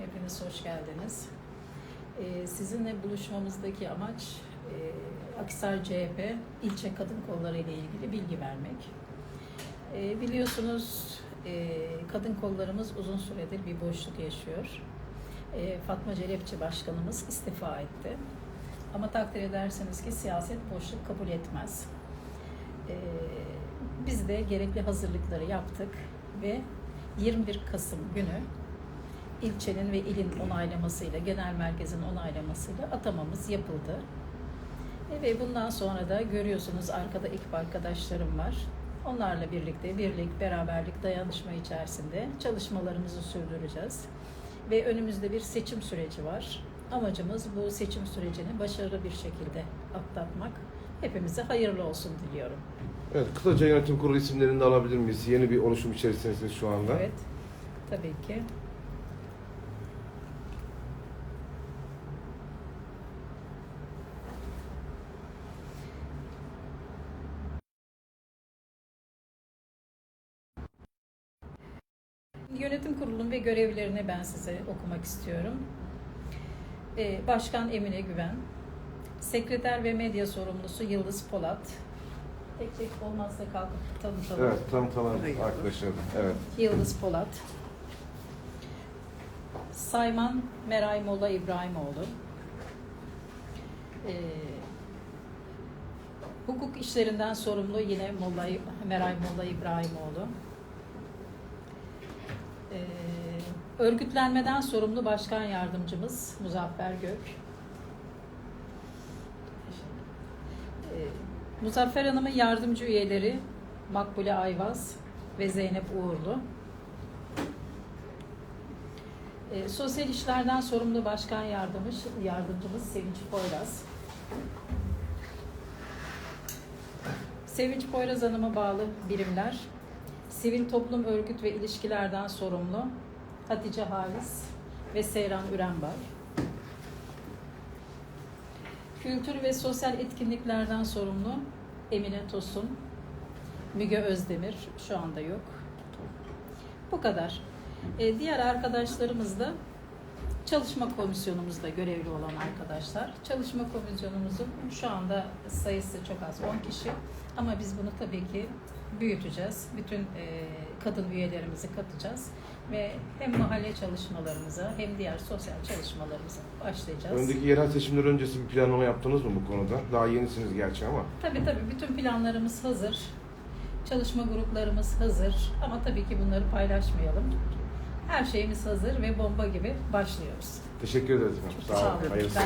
Hepiniz hoş geldiniz. Ee, sizinle buluşmamızdaki amaç e, Akhisar CHP ilçe kadın kolları ile ilgili bilgi vermek. Ee, biliyorsunuz e, kadın kollarımız uzun süredir bir boşluk yaşıyor. E, Fatma Celepçi Başkanımız istifa etti. Ama takdir ederseniz ki siyaset boşluk kabul etmez. E, biz de gerekli hazırlıkları yaptık ve 21 Kasım günü ilçenin ve ilin onaylamasıyla, genel merkezin onaylamasıyla atamamız yapıldı. E, Ve bundan sonra da görüyorsunuz arkada ekip arkadaşlarım var. Onlarla birlikte birlik, beraberlik, dayanışma içerisinde çalışmalarımızı sürdüreceğiz. Ve önümüzde bir seçim süreci var. Amacımız bu seçim sürecini başarılı bir şekilde atlatmak. Hepimize hayırlı olsun diliyorum. Evet, kısaca yönetim kurulu isimlerini de alabilir miyiz? Yeni bir oluşum içerisindesiniz şu anda. Evet, tabii ki. Yönetim kurulunun ve görevlerini ben size okumak istiyorum. Ee, Başkan Emine Güven, Sekreter ve Medya Sorumlusu Yıldız Polat, tek tek olmazsa kalkıp tanıtalım. Evet, tam tanıdık arkadaşlar. Evet. Yıldız Polat. Sayman Meray Molla İbrahimoğlu. Ee, hukuk işlerinden sorumlu yine Molla, Meray Molla İbrahimoğlu. Ee, örgütlenmeden sorumlu başkan yardımcımız Muzaffer Gök. Ee, Muzaffer Hanım'ın yardımcı üyeleri Makbule Ayvaz ve Zeynep Uğurlu. Ee, sosyal işlerden sorumlu başkan yardımcımız, yardımcımız Sevinç Poyraz. Sevinç Poyraz Hanım'a bağlı birimler. Sivil toplum örgüt ve ilişkilerden sorumlu Hatice Halis ve Seyran Ürenbay. Kültür ve sosyal etkinliklerden sorumlu Emine Tosun, Müge Özdemir şu anda yok. Bu kadar. Ee, diğer arkadaşlarımız da çalışma komisyonumuzda görevli olan arkadaşlar. Çalışma komisyonumuzun şu anda sayısı çok az 10 kişi ama biz bunu tabii ki büyüteceğiz. Bütün e, kadın üyelerimizi katacağız ve hem mahalle çalışmalarımıza hem diğer sosyal çalışmalarımıza başlayacağız. Öndeki yerel seçimler öncesi bir planlama yaptınız mı bu konuda? Daha yenisiniz gerçi ama. Tabii tabii bütün planlarımız hazır. Çalışma gruplarımız hazır ama tabii ki bunları paylaşmayalım. Her şeyimiz hazır ve bomba gibi başlıyoruz. Teşekkür ederiz efendim. Çok Sağ olun. Hayırlısı. Ben-